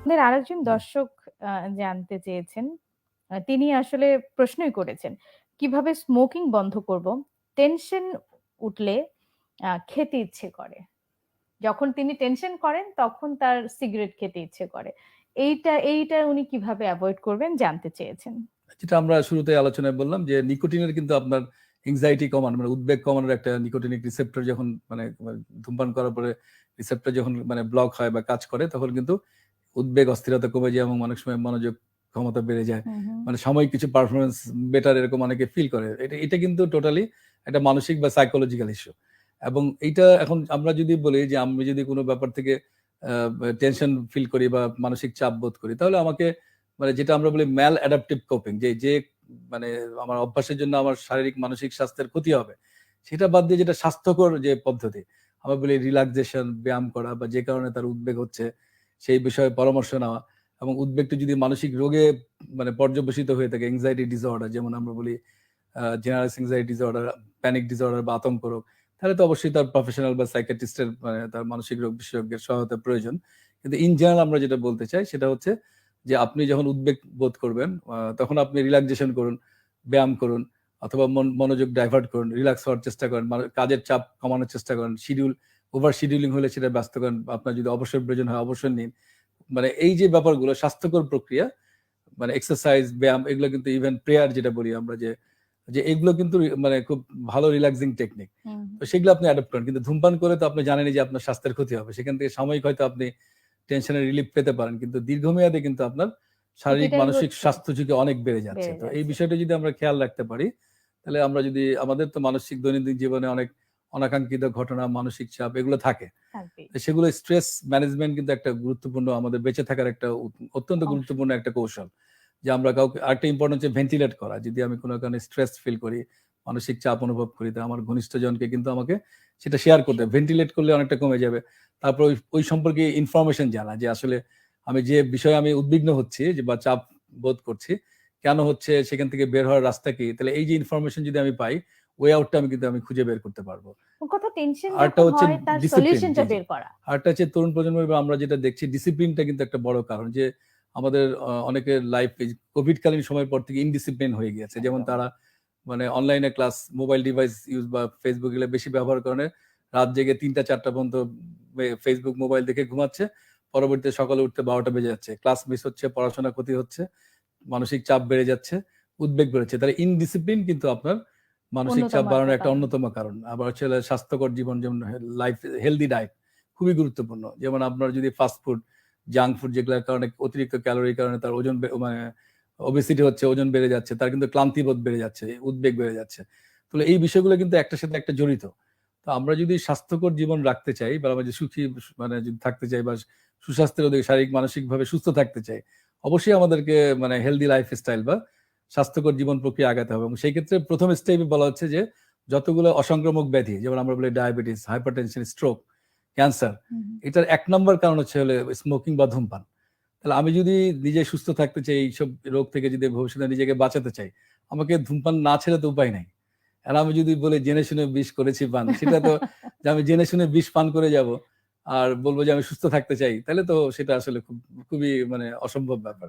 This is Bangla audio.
আমাদের আরেকজন দর্শক জানতে চেয়েছেন। তিনি আসলে প্রশ্নই করেছেন। কীভাবে স্মোকিং বন্ধ করব? টেনশন উঠলে খেতে ইচ্ছে করে। যখন তিনি টেনশন করেন তখন তার সিগারেট খেতে ইচ্ছে করে। এইটা এইটা উনি কীভাবে অ্যাভয়েড করবেন জানতে চেয়েছেন। যেটা আমরা শুরুতে আলোচনায় বললাম যে নিকোটিনের কিন্তু আপনার এনক্সাইটি কমানো মানে উদ্বেগ কমানোর একটা নিকোটিনিক রিসেপ্টর যখন মানে ধূমপান করার পরে রিসেপ্টর যখন মানে ব্লক হয় বা কাজ করে তখন কিন্তু উদ্বেগ অস্থিরতা কমে যায় এবং অনেক সময় মনোযোগ ক্ষমতা বেড়ে যায়। মানে সাময়িক কিছু পারফরমেন্স বেটার এরকম অনেকে ফিল করে। এটা এটা কিন্তু টোটালি একটা মানসিক বা সাইকোলজিক্যাল ইস্যু এবং এইটা এখন আমরা যদি বলি যে আমি যদি কোনো ব্যাপার থেকে টেনশন ফিল করি বা মানসিক চাপ বোধ করি তাহলে আমাকে মানে যেটা আমরা বলি ম্যাল অ্যাডাপটিভ কোপিং যে যে মানে আমার অভ্যাসের জন্য আমার শারীরিক মানসিক স্বাস্থ্যের ক্ষতি হবে সেটা বাদ দিয়ে যেটা স্বাস্থ্যকর যে পদ্ধতি আমরা বলি রিল্যাক্সেশন ব্যায়াম করা বা যে কারণে তার উদ্বেগ হচ্ছে সেই বিষয়ে পরামর্শ নেওয়া এবং উদ্বেগটি যদি মানসিক রোগে মানে পর্যবেসিত হয়ে থাকে এংজাইটি ডিসঅর্ডার যেমন আমরা বলি general anxiety disorder panic disorder বা আতঙ্ক রোগ, তাহলে তো অবশ্যই তার প্রফেশনাল বা সাইকেট্রিস্টের মানে তার মানসিক রোগ বিশেষজ্ঞের সহায়তা প্রয়োজন। কিন্তু ইন জেনারেল আমরা যেটা বলতে চাই সেটা হচ্ছে যে আপনি যখন উদ্বেগ বোধ করবেন তখন আপনি রিল্যাক্সেশন করুন, ব্যায়াম করুন অথবা মনোযোগ ডাইভার্ট করুন রিল্যাক্স হওয়ার চেষ্টা করেন কাজের চাপ কমানোর চেষ্টা করেন শিডিউল ওভার শিডিউলিং হলে সেটা ব্যস্ত করেন আপনার যদি অবসর প্রয়োজন হয় অবসর নিন। মানে এই যে ব্যাপারগুলো স্বাস্থ্যকর প্রক্রিয়া মানে এক্সারসাইজ ব্যায়াম এগুলো কিন্তু ইভেন প্রেয়ার যেটা বলি আমরা যে যে এগুলো কিন্তু মানে খুব ভালো রিল্যাক্সিং টেকনিক তো সেগুলো আপনি অ্যাডপ্ট করেন। কিন্তু ধূমপান করে তো আপনি জানেন যে আপনার স্বাস্থ্যের ক্ষতি হবে। সেখান থেকে সাময়িক হয়তো আপনি টেনশনের রিলিফ পেতে পারেন। কিন্তু দীর্ঘমেয়াদে কিন্তু আপনার শারীরিক মানসিক স্বাস্থ্য ঝুঁকি অনেক বেড়ে যাচ্ছে। তো এই বিষয়টা যদি আমরা খেয়াল রাখতে পারি তাহলে আমরা যদি আমাদের তো মানসিক দৈনন্দিন জীবনে অনেক অনাকাঙ্ক্ষিত ঘটনা মানসিক চাপ এগুলো থাকে। সেগুলো স্ট্রেস ম্যানেজমেন্ট কিন্তু একটা গুরুত্বপূর্ণ আমাদের বেঁচে থাকার একটা অত্যন্ত গুরুত্বপূর্ণ একটা কৌশল। যে আমরা কাউকে আরেকটা ইম্পর্টেন্ট হচ্ছে ভেন্টিলেট করা। যদি আমি কোনো কারণে স্ট্রেস ফিল করি মানসিক চাপ অনুভব করি তা আমার ঘনিষ্ঠ জনকে কিন্তু আমাকে সেটা শেয়ার করতে ভেন্টিলেট করলে অনেকটা কমে যাবে। তারপর ওই সম্পর্কে ইনফরমেশন জানা যে আসলে আমি যে বিষয়ে আমি উদ্বিগ্ন হচ্ছি যে বা চাপ বোধ করছি কেন হচ্ছে সেখান থেকে বের হওয়ার রাস্তা কি? তাহলে এই যে ইনফরমেশন যদি আমি পাই ওয়ে আউটটা আমি কিন্তু আমি খুঁজে বের করতে পারব। কথা টেনশন আরটা হচ্ছে সলিউশনটা বের করা। আরটা হচ্ছে তরুণ প্রজন্মের আমরা যেটা দেখছি ডিসিপ্লিনটা কিন্তু একটা বড় কারণ যে আমাদের অনেকের লাইফ সময়ের পর থেকে ইনডিসিপ্লিন হয়ে গিয়েছে। যেমন তারা মানে অনলাইনে ক্লাস মোবাইল ডিভাইস ইউজ বা ফেসবুক এগুলো বেশি ব্যবহার করে রাত জেগে তিনটা চারটা পর্যন্ত ফেসবুক মোবাইল দেখে ঘুমাচ্ছে। পরবর্তীতে সকালে উঠতে বারোটা বেজে যাচ্ছে। ক্লাস মিস হচ্ছে পড়াশোনা ক্ষতি হচ্ছে মানসিক চাপ বেড়ে যাচ্ছে উদ্বেগ বেড়েছে। তাহলে ইনডিসিপ্লিন কিন্তু আপনার মানসিক চাপ বাড়ানোর একটা অন্যতম কারণ। আবার হচ্ছে স্বাস্থ্যকর জীবন যেমন লাইফ হেলদি ডায়েট খুবই গুরুত্বপূর্ণ। যেমন আপনার যদি ফাস্ট ফুড জাঙ্ক ফুড যেগুলোর কারণে অতিরিক্ত ক্যালোরির কারণে তার ওজন মানে ওবেসিটি হচ্ছে ওজন বেড়ে যাচ্ছে তার কিন্তু ক্লান্তিবোধ বেড়ে যাচ্ছে উদ্বেগ বেড়ে যাচ্ছে। তাহলে এই বিষয়গুলো কিন্তু একটার সাথে একটা জড়িত। তো আমরা যদি স্বাস্থ্যকর জীবন রাখতে চাই বা আমরা যে সুখী মানে যদি থাকতে চাই বা সুস্বাস্থ্যের ওদিকে শারীরিক মানসিকভাবে সুস্থ থাকতে চাই অবশ্যই আমাদেরকে মানে হেলদি লাইফ স্টাইল বা স্বাস্থ্যকর জীবন প্রক্রিয়া আগাতে হবে। এবং সেই ক্ষেত্রে প্রথম স্টেপে বলা হচ্ছে যে যতগুলো অসংক্রামক ব্যাধি যেমন আমরা বলি ডায়াবেটিস হাইপারটেনশন স্ট্রোক ক্যান্সার এটার এক নম্বর কারণ হচ্ছে হলে স্মোকিং বা ধূমপান। তাহলে আমি যদি নিজে সুস্থ থাকতে চাই এইসব রোগ থেকে যদি ভবিষ্যতে নিজেকে বাঁচাতে চাই আমাকে ধূমপান না ছেড়ে তো উপায় নাই। আর আমি যদি বলে জেনে শুনে বিষ করেছি পান সেটা তো যে আমি জেনে শুনে বিষ পান করে যাব আর বলব যে আমি সুস্থ থাকতে চাই তাহলে তো সেটা আসলে খুব খুবই মানে অসম্ভব ব্যাপার।